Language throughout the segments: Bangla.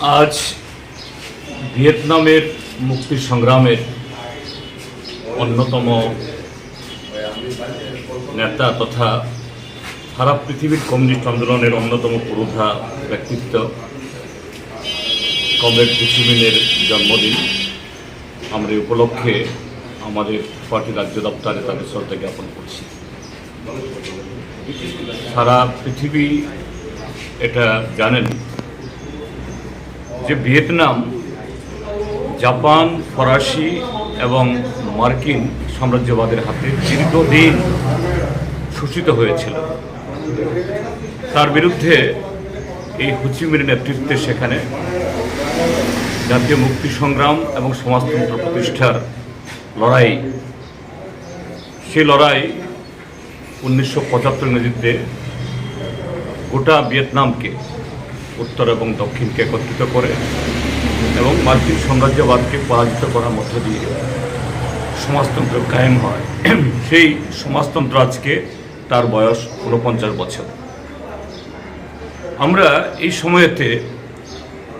আজ ভিয়েতনামের মুক্তি সংগ্রামের অন্যতম নেতা তথা সারা পৃথিবীর কমিউনিস্ট আন্দোলনের অন্যতম পুরোধা ব্যক্তিত্ব কমরেড কুচুমিনের জন্মদিন। আমরা এই উপলক্ষে আমাদের পার্টি রাজ্য দপ্তরে তাদের শ্রদ্ধা জ্ঞাপন করছি। সারা পৃথিবী এটা জানেন। যে ভিয়েতনাম, জাপান, ফরাসি এবং মার্কিন সাম্রাজ্যবাদের হাতে দীর্ঘদিন শোষিত হয়েছিল। তার বিরুদ্ধে এই হুচিমির নেতৃত্বে সেখানে জাতীয় মুক্তি সংগ্রাম এবং সমাজতন্ত্র প্রতিষ্ঠার লড়াই, সেই লড়াই উনিশশো পঁচাত্তর ইংরেজিতে গোটা ভিয়েতনামকে উত্তর এবং দক্ষিণকে একত্রিত করে এবং মার্কিন সাম্রাজ্যবাদকে পরাজিত করার মধ্য দিয়ে সমাজতন্ত্র কায়েম হয়। সেই সমাজতন্ত্র আজকে তার বয়স ঊনপঞ্চাশ বছর। আমরা এই সময়েতে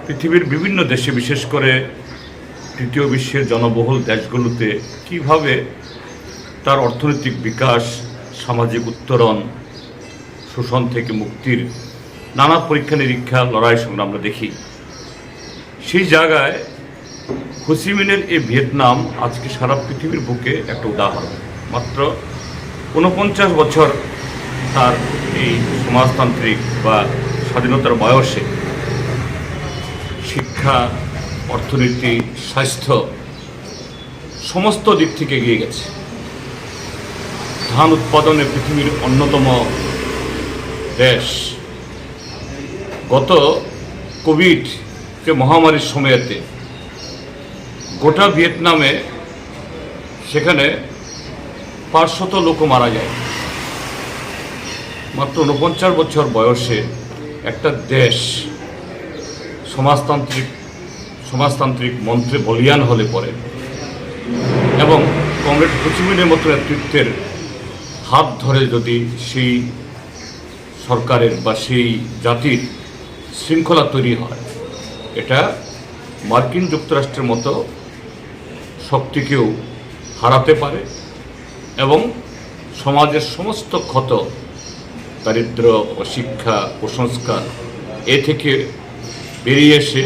পৃথিবীর বিভিন্ন দেশে, বিশেষ করে তৃতীয় বিশ্বের জনবহুল দেশগুলোতে কীভাবে তার অর্থনৈতিক বিকাশ, সামাজিক উত্তরণ, শোষণ থেকে মুক্তির নানা পরীক্ষা নিরীক্ষা লড়াই সংগ্রাম আমরা দেখি। সেই জায়গায় হুসিমিনের এই ভিয়েতনাম আজকে সারা পৃথিবীর বুকে একটা উদাহরণ। মাত্র ঊনপঞ্চাশ বছর তার এই সমাজতান্ত্রিক বা স্বাধীনতার বয়সে শিক্ষা, অর্থনীতি, স্বাস্থ্য সমস্ত দিক থেকে এগিয়ে গেছে। ধান উৎপাদনে পৃথিবীর অন্যতম দেশ। গত কোভিড যে মহামারীর সময়তে গোটা ভিয়েতনামে সেখানে পাঁচশত লোক মারা যায়। মাত্র ঊনপঞ্চাশ বছর বয়সে একটা দেশ সমাজতান্ত্রিক সমাজতান্ত্রিক মন্ত্রে বলিয়ান হলে পরে এবং কংগ্রেস হুচিমিনের মতো নেতৃত্বের হাত ধরে যদি সেই সরকারের বা সেই জাতির শৃঙ্খলা তৈরি হয়। এটা মার্কিন যুক্তরাষ্ট্রের মতো শক্তিকেও হারাতে পারে এবং সমাজের সমস্ত ক্ষত, দারিদ্র, অশিক্ষা, কুসংস্কার এ থেকে বেরিয়ে এসে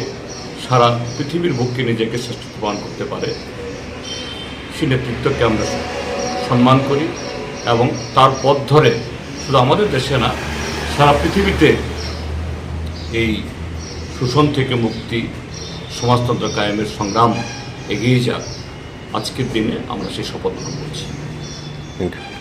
সারা পৃথিবীর বুকে নিজেকে শ্রেষ্ঠ প্রমাণ করতে পারে। সেই নেতৃত্বকে আমরা সম্মান করি এবং তার পথ ধরে শুধু আমাদের দেশে না, সারা পৃথিবীতে এই শোষণ থেকে মুক্তি, সমাজতন্ত্র কায়েমের সংগ্রাম এগিয়ে যাক। আজকের দিনে আমরা সেই শপথ গ্রহণ করছি। Thank you.